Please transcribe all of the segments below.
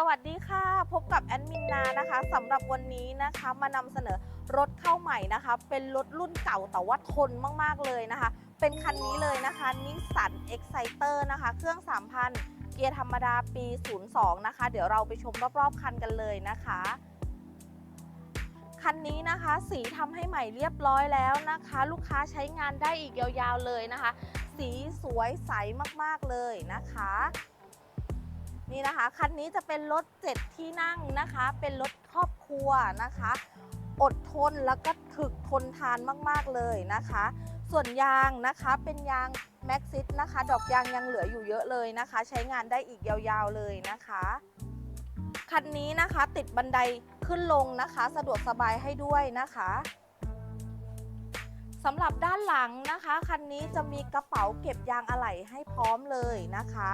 สวัสดีค่ะ พบกับแอดมินนานะคะสำหรับวันนี้นะคะมานำเสนอรถเข้าใหม่นะคะ เป็นรถรุ่นเก่าแต่ว่าทนมากๆเลยนะคะ เป็นคันนี้เลยนะคะนิสสัน Exciter นะคะ เครื่อง 3,000 เกียร์ธรรมดาปี 02 นะคะ เดี๋ยวเราไปชมรอบๆคันกันเลยนะคะคันนี้นะคะสีทำให้ใหม่เรียบร้อยแล้วนะคะ ลูกค้าใช้งานได้อีกยาวๆเลยนะคะ สีสวยใสมากๆเลยนะคะ นะคะ คันนี้จะเป็นรถ 7 ที่นั่งนะคะ เป็นรถครอบครัวนะคะ อดทนแล้วก็ถึกทนทานมากๆเลยนะคะ ส่วนยางนะคะเป็นยางแม็กซิสนะคะ ดอกยางยังเหลืออยู่เยอะเลยนะคะ ใช้งานได้อีกยาวๆเลยนะคะคันนี้นะคะติดบันไดขึ้นลงนะคะ สะดวกสบายให้ด้วยนะคะ สำหรับด้านหลังนะคะ คันนี้จะมีกระเป๋าเก็บยางอะไหล่ให้พร้อมเลยนะคะ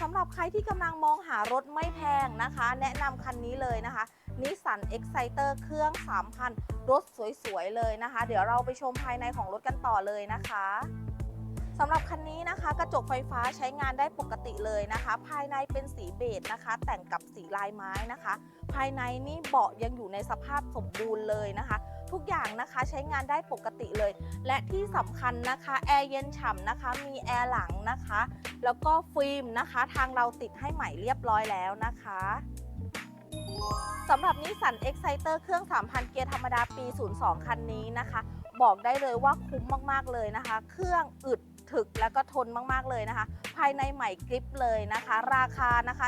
สำหรับใครที่กำลังมองหารถไม่แพงนะคะ แนะนำคันนี้เลยนะคะนิสสัน Exciter เครื่อง 3,000 รถสวย ๆ เลยนะคะ เดี๋ยวเราไปชมภายในของรถกันต่อเลยนะคะสำหรับคันนี้นะคะกระจกไฟฟ้าใช้งานได้ปกติเลยนะคะ ภายในเป็นสีเบจนะคะ แต่งกับสีลายไม้นะคะ ภายในนี่เบาะยังอยู่ในสภาพสมบูรณ์เลยนะคะ ทุกอย่างนะคะใช้งานได้ปกติเลย และที่สำคัญนะคะแอร์เย็นฉ่ำนะคะ มีแอร์หลังนะคะ แล้วก็ฟิล์มนะคะ ทางเราติดให้ใหม่เรียบร้อยแล้วนะคะสำหรับนิสสัน Exciter เครื่อง 3,000 เกียร์ธรรมดาปี 02 คันนี้นะคะ บอกได้เลยว่าคุ้มมากๆเลยนะคะ เครื่องอึดถึกแล้วก็ทนมากๆเลยนะคะ ภายในใหม่กริปเลยนะคะ ราคานะคะ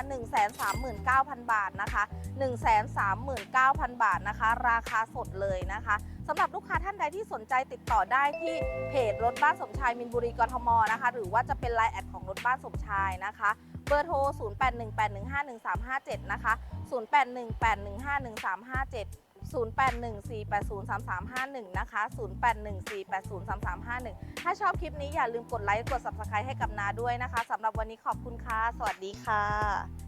139,000 บาทนะคะ 139,000 บาทนะคะ ราคาสดเลยนะคะสำหรับลูกค้าท่านใดที่สนใจติดต่อได้ที่เพจรถบ้านสมชายมินบุรีกรทมนะคะ หรือว่าจะเป็นไลน์แอดของรถบ้านสมชายนะคะเบอร์โทร 0818151357 นะคะ 0818151357 0814803351 นะคะ 0814803351 ถ้าชอบคลิปนี้อย่าลืมกดไลค์ กด subscribe ให้กับนาด้วยนะคะสำหรับวันนี้ขอบคุณค่ะ สวัสดีค่ะ